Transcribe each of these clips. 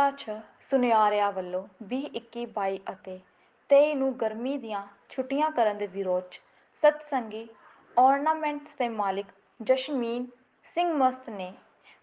ਜ਼ਿਲ੍ਹਾ 'ਚ ਸੁਨਿਆਰਿਆਂ ਵੱਲੋਂ 20 21 22 ਅਤੇ 23 ਨੂੰ ਗਰਮੀ ਦੀਆਂ ਛੁੱਟੀਆਂ ਕਰਨ ਦੇ ਵਿਰੋਧ 'ਚ ਸਤਸੰਗੀ ornaments ਦੇ ਮਾਲਿਕ ਜਸ਼ਮੀਨ ਸਿੰਘ ਮਸਤ ਨੇ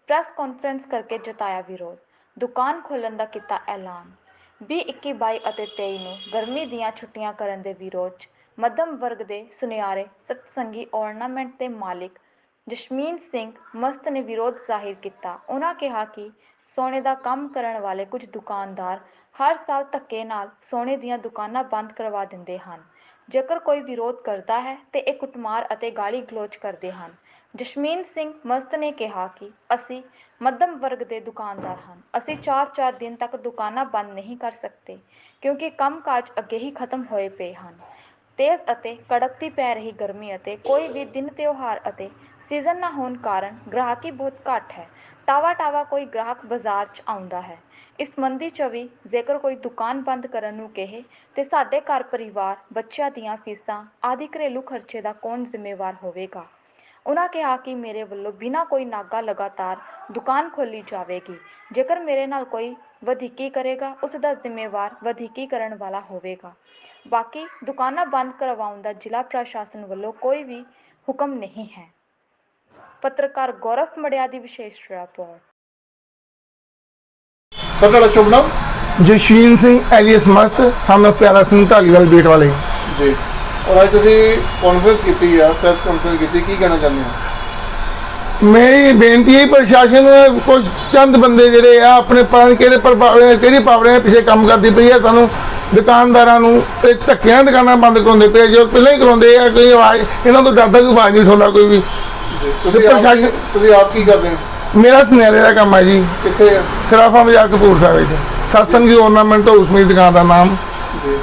ਪ੍ਰੈਸ ਕਾਨਫਰੰਸ ਕਰਕੇ ਜਤਾਇਆ ਵਿਰੋਧ। ਦੁਕਾਨ ਖੋਲ੍ਹਣ ਦਾ ਕੀਤਾ ਐਲਾਨ। ਵੀਹ ਇੱਕੀ ਬਾਈ ਅਤੇ ਤੇਈ ਨੂੰ ਗਰਮੀ ਦੀਆਂ ਛੁੱਟੀਆਂ ਕਰਨ ਦੇ ਵਿਰੋਧ 'ਚ ਮੱਧਮ ਵਰਗ ਦੇ ਸੁਨਿਆਰੇ ਸਤਸੰਗੀ ornament ਦੇ ਮਾਲਿਕ ਜਸ਼ਮੀਨ ਸਿੰਘ ਮਸਤ ਨੇ ਵਿਰੋਧ ਜ਼ਾਹਿਰ ਕੀਤਾ। ਉਹਨਾਂ ਕਿਹਾ ਕਿ ਸੋਨੇ ਦਾ ਕੰਮ ਕਰਨ ਵਾਲੇ ਕੁਝ ਦੁਕਾਨਦਾਰ ਹਰ ਸਾਲ ਧੱਕੇ ਨਾਲ ਸੋਨੇ ਦੀਆਂ ਦੁਕਾਨਾਂ ਬੰਦ ਕਰਵਾ ਦਿੰਦੇ ਹਨ। ਜੇਕਰ ਕੋਈ ਵਿਰੋਧ ਕਰਦਾ ਹੈ, ਤੇ ਇਹ ਕੁੱਟਮਾਰ ਅਤੇ ਗਾਲੀ ਗਲੋਚ ਕਰਦੇ ਹਨ। ਜਸ਼ਮੀਨ ਸਿੰਘ ਮਸਤ ਨੇ ਕਿਹਾ ਕਿ ਅਸੀਂ ਮੱਧਮ ਵਰਗ ਦੇ ਦੁਕਾਨਦਾਰ ਹਨ ਅਸੀਂ 4-4 ਦਿਨ ਤੱਕ ਦੁਕਾਨਾਂ ਬੰਦ ਨਹੀਂ ਕਰ ਸਕਦੇ, ਕਿਉਂਕਿ ਕੰਮਕਾਜ ਅੱਗੇ ਹੀ ਖਤਮ ਹੋਏ ਪਏ ਹਨ। ਤੇਜ਼ ਅਤੇ ਕੜਕਦੀ ਪੈ ਰਹੀ ਗਰਮੀ ਅਤੇ ਕੋਈ ਵੀ ਦਿਨ ਤਿਉਹਾਰ ਅਤੇ ਸੀਜ਼ਨ ਨਾ ਹੋਣ ਕਾਰਨ ਗ੍ਰਾਹਕੀ ਬਹੁਤ ਘੱਟ ਹੈ। ਟਾਵਾ ਟਾਵਾ ਕੋਈ ਗ੍ਰਾਹਕ ਬਾਜ਼ਾਰ 'ਚ ਆਉਂਦਾ ਹੈ। ਇਸ ਮੰਦੀ 'ਚ ਵੀ ਜੇਕਰ ਕੋਈ ਦੁਕਾਨ ਬੰਦ ਕਰਨ ਨੂੰ ਕਹੇ, ਤਾਂ ਸਾਡੇ ਘਰ ਪਰਿਵਾਰ, ਬੱਚਿਆਂ ਦੀਆਂ ਫੀਸਾਂ ਆਦਿ ਘਰੇਲੂ ਖਰਚੇ ਦਾ ਕੌਣ ਜ਼ਿੰਮੇਵਾਰ ਹੋਵੇਗਾ? ਉਹਨਾਂ ਕਿਹਾ ਕਿ ਮੇਰੇ ਵੱਲੋਂ ਬਿਨਾਂ ਕੋਈ ਨਾਗਾ ਲਗਾਤਾਰ ਦੁਕਾਨ ਖੋਲ੍ਹੀ ਜਾਵੇਗੀ। ਜੇਕਰ ਮੇਰੇ ਨਾਲ ਕੋਈ ਵਧੀਕੀ ਕਰੇਗਾ ਉਸ ਦਾ ਜ਼ਿੰਮੇਵਾਰ ਵਧੀਕੀ ਕਰਨ ਵਾਲਾ ਹੋਵੇਗਾ। ਬਾਕੀ ਦੁਕਾਨਾਂ ਬੰਦ ਕਰਵਾਉਣ ਦਾ ਜ਼ਿਲ੍ਹਾ ਪ੍ਰਸ਼ਾਸਨ ਵੱਲੋਂ ਕੋਈ ਵੀ ਹੁਕਮ ਨਹੀਂ ਹੈ। ਪੱਤਰਕਾਰ ਗੌਰਵ ਮੜਿਆ ਦੀ ਵਿਸ਼ੇਸ਼ ਰਿਪੋਰਟ। ਸਰ ਤੁਹਾਡਾ ਸ਼ੁਭ ਨਾਮ? ਜਸ਼ਵੀਨ ਸਿੰਘ ਐਲੀਅਸ ਮਸਤ ਸਾਹਮਣੇ ਪਿਆਰਾ ਸਿੰਘ ਢਾਲੀਵਾਲ ਬੇਟ ਵਾਲੇ। ਜੀ। ਔਰ ਅੱਜ ਤੁਸੀਂ ਕਾਨਫਰੰਸ ਕੀਤੀ ਆ ਪ੍ਰੈਸ ਕਾਨਫਰੰਸ ਕੀਤੀ ਕੀ ਕਹਿਣਾ ਚਾਹੁੰਦੇ ਹੋ? ਮੇਰੀ ਬੇਨਤੀ ਹੈ ਪ੍ਰਸ਼ਾਸਨ ਨੂੰ ਕੁਝ ਚੰਦ ਬੰਦੇ ਜਿਹੜੇ ਆ ਆਪਣੇ ਪਤਾ ਨੀ ਕਿਹੜੇ ਪ੍ਰਭਾਵ ਕਿਹੜੀ ਪਾਵੜੇ ਦੇ ਪਿੱਛੇ ਕੰਮ ਕਰਦੀ ਪਈ ਆ ਸਾਨੂੰ ਦੁਕਾਨਦਾਰਾਂ ਨੂੰ ਤੇ ਧੱਕਿਆਂ ਦੁਕਾਨਾਂ ਬੰਦ ਕਰਾਉਂਦੇ ਪਏ ਜੋ ਪਹਿਲਾਂ ਹੀ ਕਰਾਉਂਦੇ ਆ ਕੋਈ ਆਵਾਜ਼ ਇਹਨਾਂ ਤੋਂ ਡਰਦਾ ਕੋਈ ਆਵਾਜ਼ ਨਹੀਂ ਉਠਾਉਂਦਾ ਕੋਈ ਵੀ। ਤੁਸੀਂ ਆਪ ਪ੍ਰਸ਼ਾਸਨ- ਤੁਸੀਂ ਆਪ ਕੀ ਕਰਦੇ ਹੋ? ਮੇਰਾ ਸੁਨਹਿਰੇ ਦਾ ਕੰਮ ਹੈ ਜੀ। ਕਿੱਥੇ ਸਰਾਫਾ ਬਾਜ਼ਾਰ ਕਪੂਰਥਲਾ ਵਿੱਚ। ਸਤਸੰਗੀ ornament ਹਾਊਸ ਮੇਰੀ ਦੁਕਾਨ ਦਾ ਨਾਮ। ਜੀ।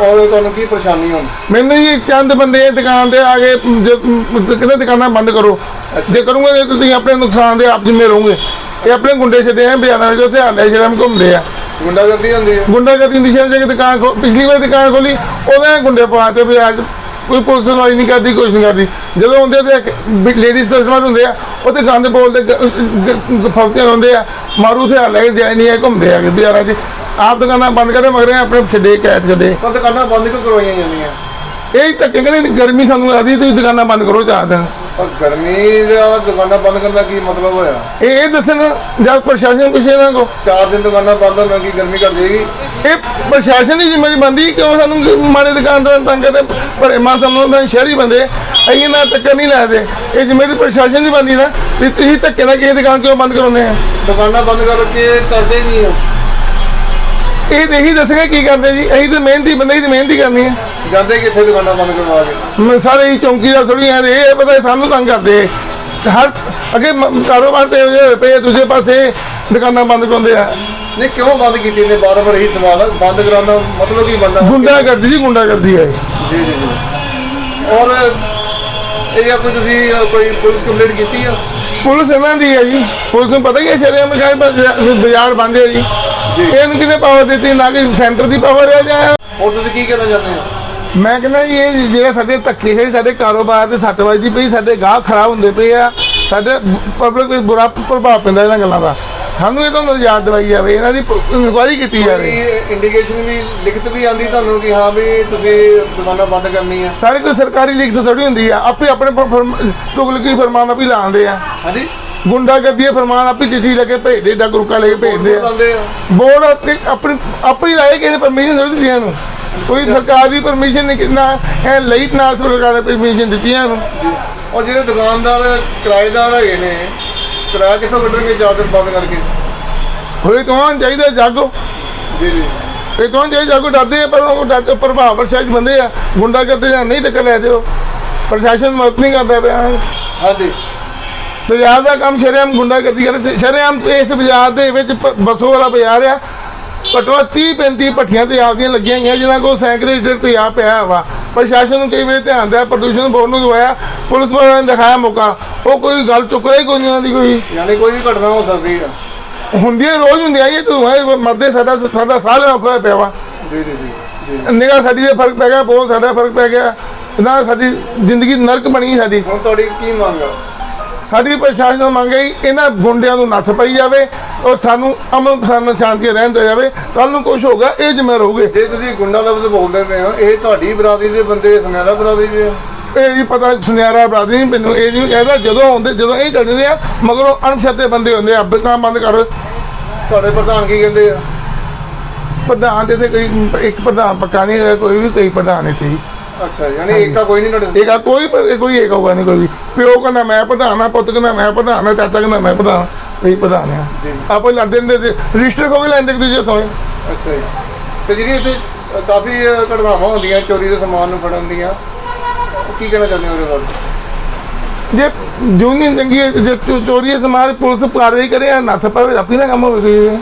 ਔਰ ਤੁਹਾਨੂੰ ਕੀ ਪਰੇਸ਼ਾਨੀ ਹੁਣ? ਮੈਨੂੰ ਜੀ ਚੰਦ ਬੰਦੇ ਇਹ ਦੁਕਾਨ ਤੇ ਆ ਕੇ ਕਹਿੰਦੇ ਦੁਕਾਨਾਂ ਬੰਦ ਕਰੋ? ਜੇ ਕਰੂੰਗੇ ਤੇ ਤੁਸੀਂ ਆਪਣੇ ਨੁਕਸਾਨ ਦੇ ਆਪ ਜ਼ਿੰਮੇ ਰਹੋਗੇ। ਇਹ ਆਪਣੇ ਗੁੰਡੇ ਛੱਡੇ ਆ ਬਿਆਨਾਂ ਵਿੱਚ ਉੱਥੇ ਹਾਲੇ ਸ਼ਰਮ ਘੁੰਮਦੇ ਆ। ਗੁੰਡਾਗਰਦੀ ਹੁੰਦੀ ਹੈ। ਗੁੰਡਾ ਗਰਦੀ ਦੀ ਸ਼ਰਮ ਜੇ ਦੁਕਾਨ ਪਿਛਲੀ ਵਾਰ ਦੁਕਾਨ ਖੋਲੀ ਉਹਦੇ ਗੁੰਡੇ ਪਾ ਤੇ ਵੀ ਅੱਜ ਕੋਈ ਪੁਲਿਸ ਸੁਣਵਾਈ ਨਹੀਂ ਕਰਦੀ ਕੁਝ ਨਹੀਂ ਕਰਦੀ। ਜਦੋਂ ਹੁੰਦੇ ਤੇ ਲੇਡੀਜ਼ ਕਸਟਮਰ ਹੁੰਦੇ ਆ ਉੱਥੇ ਗੰਦ ਬੋਲਦੇ ਫੌਕੀਆਂ ਹੁੰਦੇ ਆ। ਮਾਰੂ ਤੇ ਹਾਲੇ ਜਾਇ ਨਹੀਂ ਆ ਘੁੰਮਦੇ ਆ ਬਿਆਰਾਂ 'ਚ। ਆਪ ਦੁਕਾਨਾਂ ਬੰਦ ਕਰਦੇ ਮਗਰ ਆਪਣੇ ਛੱਡੇ ਕੈਟ ਛੱਡੇ। ਪਰ ਦੁਕਾਨਾਂ ਬੰਦ ਕਿਉਂ ਕਰਵਾਈਆਂ ਜਾਂਦੀਆਂ? ਇਹ ਧੱਕੇ ਕਹਿੰਦੇ ਗਰਮੀ ਸਾਨੂੰ ਲੱਗਦੀ ਤੁਸੀਂ ਦੁਕਾਨਾਂ ਬੰਦ ਕਰੋ ਚਾਰ ਦਿਨ। ਪਰ ਗਰਮੀ ਦਾ ਦੁਕਾਨਾਂ ਬੰਦ ਕਰਨ ਦਾ ਕੀ ਮਤਲਬ ਹੋਇਆ? ਇਹ ਦੱਸਣ ਜਦ ਪ੍ਰਸ਼ਾਸਨ ਪਿਛੇ ਨਾ ਕੋ ਚਾਰ ਦਿਨ ਦੁਕਾਨਾਂ ਬੰਦ ਹੋਣ ਕੀ ਗਰਮੀ ਘਟ ਜਾਏਗੀ? ਇਹ ਪ੍ਰਸ਼ਾਸਨ ਦੀ ਜ਼ਿੰਮੇਵਾਰੀ ਬੰਦੀ ਕਿਉਂ ਸਾਨੂੰ ਮਾਰੇ ਦੁਕਾਨਦਾਰਾਂ ਤੰਗ ਕਰਦੇ ਪਰ ਮਾਂ ਸਾਨੂੰ ਮੈਂ ਸ਼ਹਿਰੀ ਬੰਦੇ ਅਸੀਂ ਨਾ ਧੱਕਾ ਨਹੀਂ ਲਾਦੇ। ਇਹ ਜ਼ਿੰਮੇਵਾਰੀ ਪ੍ਰਸ਼ਾਸਨ ਦੀ ਬੰਦੀ ਨਾ ਵੀ ਤੁਸੀਂ ਧੱਕੇ ਨਾਲ ਕਿਸੇ ਦੁਕਾਨ ਕਿਉਂ ਬੰਦ ਕਰਾਉਂਦੇ ਆ? ਦੁਕਾਨਾਂ ਬੰਦ ਕਰਕੇ ਕਰਦੇ ਨਹੀਂ ਹੋ। ਇਹ ਇਹੀ ਦੱਸਣਾ ਕੀ ਕਰਦੇ ਜੀ? ਅਸੀਂ ਤਾਂ ਮਿਹਨਤੀ ਬੰਦੇ ਹੀ ਤਾਂ ਮਿਹਨਤੀ ਕਰਨੀ ਹੈ ਜਾਂਦੇ ਕਿੱਥੇ ਦੁਕਾਨਾਂ ਬੰਦ ਕਰਵਾ ਕੇ? ਮੈਂ ਸਾਰੇ ਹੀ ਚੌਂਕੀ ਦਾ ਥੋੜੀ ਆ ਇਹ ਪਤਾ ਸਾਨੂੰ ਤੰਗ ਕਰਦੇ ਹਰ ਅੱਗੇ ਕਾਰੋਬਾਰ ਤੇ ਪਏ ਦੂਜੇ ਪਾਸੇ ਦੁਕਾਨਾਂ ਬੰਦ ਕਰਾਉਂਦੇ ਆ। ਨਹੀਂ ਕਿਉਂ ਬੰਦ ਕੀਤੀ ਨੇ? ਬਾਰ ਬਾਰ ਇਹੀ ਸਵਾਲ ਬੰਦ ਕਰਾਉਣਾ ਮਤਲਬ ਕੀ ਬੰਦਾ? ਗੁੰਡਾ ਕਰਦੀ ਜੀ ਗੁੰਡਾ ਕਰਦੀ ਹੈ। ਜੀ ਜੀ ਜੀ। ਔਰ ਇਹ ਕੋਈ ਤੁਸੀਂ ਕੋਈ ਪੁਲਿਸ ਕੰਪਲੇਂਟ ਕੀਤੀ ਆ? ਪੁਲਿਸ ਇਹਨਾਂ ਦੀ ਹੈ ਜੀ। ਪੁਲਿਸ ਨੂੰ ਪਤਾ ਹੀ ਹੈ ਸ਼ਰਿਆ ਮਕਾਈ ਬਾਜ਼ਾਰ ਬੰਦ ਹੈ ਜੀ। ਇਹਨੂੰ ਕਿਹਨੇ ਪਾਵਰ ਦਿੱਤੀ? ਨਾ ਕਿ ਸੈਂਟਰ ਦੀ ਪਾਵਰ ਹੈ ਜਾਂ ਹੋਰ ਤੁਸੀਂ ਕੀ ਕਹਿਣਾ ਚਾਹੁੰਦੇ ਹੋ? ਮੈਂ ਕਹਿੰਦਾ ਜੀ ਇਹ ਜਿਹੜਾ ਸਾਡੇ ਧੱਕੇ ਹੈ ਸਾਡੇ ਕਾਰੋਬਾਰ ਤੇ ਸੱਟ ਵੱਜਦੀ ਪਈ ਸਾਡੇ ਗਾਹਕ ਖਰਾਬ ਹੁੰਦੇ ਪਏ ਆ। ਸਾਡੇ ਪਬਲਿਕ ਵਿੱਚ ਬੁਰਾ ਪ੍ਰਭਾਵ ਪੈਂਦਾ ਇਹਨਾਂ ਗੱਲਾਂ ਦਾ। ਸਾਨੂੰ ਇਹ ਤੋਂ ਯਾਦ ਦਵਾਈ ਜਾਵੇ ਇਹਨਾਂ ਦੀ ਇਨਕੁਆਇਰੀ ਕੀਤੀ ਜਾਵੇ। ਇੰਡੀਕੇਸ਼ਨ ਵੀ ਲਿਖਤ ਵੀ ਆਂਦੀ ਤੁਹਾਨੂੰ ਕਿ ਹਾਂ ਵੀ ਤੁਸੀਂ ਦੁਕਾਨਾਂ ਬੰਦ ਕਰਨੀ ਆ ਸਾਰੇ ਕੋਈ ਸਰਕਾਰੀ ਲਿਖਤ ਥੋੜੀ ਹੁੰਦੀ ਆ ਆਪੇ ਆਪਣੇ ਤੁਗਲਕੀ ਫਰਮਾਨ ਆਪੇ ਲਾਉਂਦੇ ਆ। ਹਾਂਜੀ? ਗੁੰਡਾ ਕਰਦੀ ਫਰਮਾਨ ਆਪੇ ਚਿੱਠੀ ਲੈ ਕੇ ਭੇਜਦੇ ਡਾਕ ਰੁਕਾ ਲੈ ਕੇ ਭੇਜਦੇ ਆ। ਬੋਰਡ ਆਪਣੀ ਆਪਣੀ ਆਪਣੀ ਲਾਏ ਕਿਸੇ ਪਰਮਿਸ਼ਨ ਥੋੜੀ ਦਿੱਤੀਆਂ ਨੂੰ। ਕੋਈ ਸਰਕਾਰ ਦੀ ਪਰਮਿਸ਼ਨ ਨਹੀਂ ਕਿੰਨਾ ਐ ਲਈ ਨਾਲ ਸਰਕਾਰ ਨੇ ਪਰਮਿਸ਼ਨ ਦਿੱਤੀਆਂ ਨੂੰ। ਜੀ ਔਰ ਜਿਹੜੇ ਦੁਕਾਨਦਾਰ ਕਿਰਾਏਦਾਰ ਹੈਗੇ ਨੇ ਕਿਰਾਇਆ ਕਿੱਥੋਂ ਕੱਢਣਗੇ ਜ਼ਿਆਦਾ ਬੰਦ ਕਰਕੇ? ਹੋਏ ਤਾਂ ਚਾਹੀਦਾ ਜਾਗੋ। ਜੀ ਜੀ। ਇਹ ਤਾਂ ਚਾਹੀਦਾ ਜਾਗੋ ਡਰਦੇ ਆ ਪਰ ਉਹ ਡਰ ਪ੍ਰਭਾਵ ਪ੍ਰਸ਼ਾਸਨ ਬੰਦੇ ਆ। ਗੁੰਡਾ ਕਰਦੇ ਜਾਂ ਨਹੀਂ ਟੱਕਰ ਲੈ ਦਿਓ। ਪ੍ਰਸ਼ਾਸਨ ਮਦਦ ਨਹੀਂ ਕਰਦਾ ਪਿਆ। ਹਾਂਜੀ। ਬਾਜ਼ਾਰ ਦਾ ਕੰਮ ਸ਼ਰੇਆਮ ਗੁੰਡਾ ਕਰਦੀ ਕਰ ਸ਼ਰੇਆਮ ਇਸ ਬਾਜ਼ਾਰ ਦੇ ਵਿੱਚ ਬਸੋ ਵਾਲਾ ਬਾਜ਼ਾਰ ਆ। ਘੱਟੋ 30 35 ਭੱਠੀਆਂ ਤੇ ਆਪਦੀਆਂ ਲੱਗੀਆਂ ਹੋਈਆਂ ਜਿਨ੍ਹਾਂ ਕੋਲ ਸੈਂਕੜੇ ਲੀਟਰ ਤੇ ਆ ਪਿਆ ਵਾ। ਪ੍ਰਸ਼ਾਸਨ ਨੂੰ ਕਈ ਵੇਲੇ ਧਿਆਨ ਦਿਆ ਪ੍ਰਦੂਸ਼ਣ ਬੋਰਡ ਨੂੰ ਦਵਾਇਆ। ਪੁਲਿਸ ਵਾਲਿਆਂ ਨੇ ਦਿਖਾਇਆ ਮੌਕਾ। ਉਹ ਕੋਈ ਗੱਲ ਚੁੱਕਦਾ ਹੀ ਕੋਈ ਨਹੀਂ ਦੀ ਕੋਈ। ਯਾਨੀ ਕੋਈ ਵੀ ਘਟਨਾ ਹੋ ਸਕਦੀ ਆ। ਹੁੰਦੀਆਂ ਰੋਜ਼ ਹੁੰਦੀਆਂ ਇਹ ਤੂੰ ਮਰਦੇ ਸਾਡਾ ਸਾਡਾ ਸਾਹ ਲੈਣਾ ਔਖਾ ਪਿਆ ਵਾ। ਜੀ ਜੀ ਜੀ ਨਿਗਾਹ ਸਾਡੀ ਦੇ ਫ਼ਰਕ ਪੈ ਗਿਆ ਬਹੁਤ ਸਾਡਾ ਫ਼ਰਕ ਪੈ ਗਿਆ। ਇਹਨਾਂ ਸਾਡੀ ਜ਼ਿੰਦਗੀ ਨਰਕ ਬਣੀ ਸਾਡੀ। ਹੁਣ ਤੁਹਾਡੀ ਕੀ ਮੰਗ ਆ? ਸਾਡੀ ਪ੍ਰਸ਼ਾਸਨ ਨੂੰ ਮੰਗ ਹੈ ਇਹਨਾਂ ਗੁੰਡਿਆਂ ਨੂੰ ਨੱਥ ਪਾਈ ਜਾਵੇ ਔਰ ਸਾਨੂੰ ਅਮਨ ਪਸੰਦ ਸ਼ਾਂਤੀ ਰਹਿਣ ਦਿੱਤਾ ਜਾਵੇ। ਕੱਲ ਨੂੰ ਕੁਝ ਹੋਗਾ ਇਹ ਜ਼ਿੰਮੇਵਾਰ ਹੋਊਗੇ। ਜੇ ਤੁਸੀਂ ਗੁੰਡਾ ਲਫ਼ਜ਼ ਬੋਲਦੇ ਪਏ ਹੋ ਇਹ ਤੁਹਾਡੀ ਬਰਾਦਰੀ ਦੇ ਬੰਦੇ ਸੁਨਹਿਰਾ ਬਰਾਦਰੀ ਦੇ? ਇਹ ਨਹੀਂ ਪਤਾ ਸੁਨਿਆਰਾ ਬਰਾਦਰੀ ਨਹੀਂ ਮੈਨੂੰ ਇਹ ਨਹੀਂ ਕਹਿੰਦਾ ਜਦੋਂ ਆਉਂਦੇ ਜਦੋਂ ਇਹ ਚੱਲਦੇ ਆ ਮਗਰੋਂ ਅਣਛਾਤੇ ਬੰਦੇ ਹੁੰਦੇ ਆ ਅੱਬੇ ਕੰਮ ਬੰਦ ਕਰ। ਤੁਹਾਡੇ ਪ੍ਰਧਾਨ ਕੀ ਕਹਿੰਦੇ ਆ? ਪ੍ਰਧਾਨ ਦੇ ਤੇ ਕੋਈ ਇੱਕ ਪ੍ਰਧਾਨ ਪੱਕਾ ਨਹੀਂ ਹੈਗਾ ਕੋਈ ਵੀ ਕੋਈ ਪ੍ਰਧਾਨ ਇੱਥੇ ਅੱਛਾ ਯਾਨੀ ਏਕਾ ਕੋਈ ਨਹੀਂ ਤੁਹਾਡੇ ਇਹ ਕੋਈ ਕੋਈ ਇੱਕ ਹੋਗਾ ਨਹੀਂ ਕੋਈ ਵੀ। ਪਿਓ ਕਹਿੰਦਾ ਮੈਂ ਪ੍ਰਧਾਨ ਆ ਪੁੱਤ ਕਹਿੰਦਾ ਮੈਂ ਪ੍ਰਧਾਨ ਆ ਚਾਚਾ ਕਹਿੰਦਾ ਮੈਂ ਪ੍ਰਧਾਨ ਕੋਈ ਪ੍ਰਧਾਨ ਆ। ਆਪੇ ਲੜਦੇ ਨੇ ਰਜਿਸਟਰ ਕੋ ਵੀ ਲੈਂਦੇ ਕਿ ਦੂਜੇ ਤੋਂ ਅੱਛਾ ਜੀ। ਤੇ ਜਿਹੜੀ ਇੱਥੇ ਕਾਫੀ ਘਟਨਾਵਾਂ ਹੁੰਦੀਆਂ ਚੋਰੀ ਦੇ ਸਮਾਨ ਨੂੰ ਫੜਨ ਦੀਆਂ। ਕੀ ਕਹਿਣਾ ਚਾਹੁੰਦੇ ਹੋ ਉਹਦੇ ਬਾਰੇ? ਜੇ ਯੂਨੀਅਨ ਚੰਗੀ ਹੈ ਜੇ ਚੋਰੀ ਦੇ ਸਮਾਨ ਪੁਲਿਸ ਕਾਰਵਾਈ ਕਰੇ ਨੱਥ ਪਾਵੇ ਆਪੀ ਨਾ ਕੰਮ ਹੋਵੇ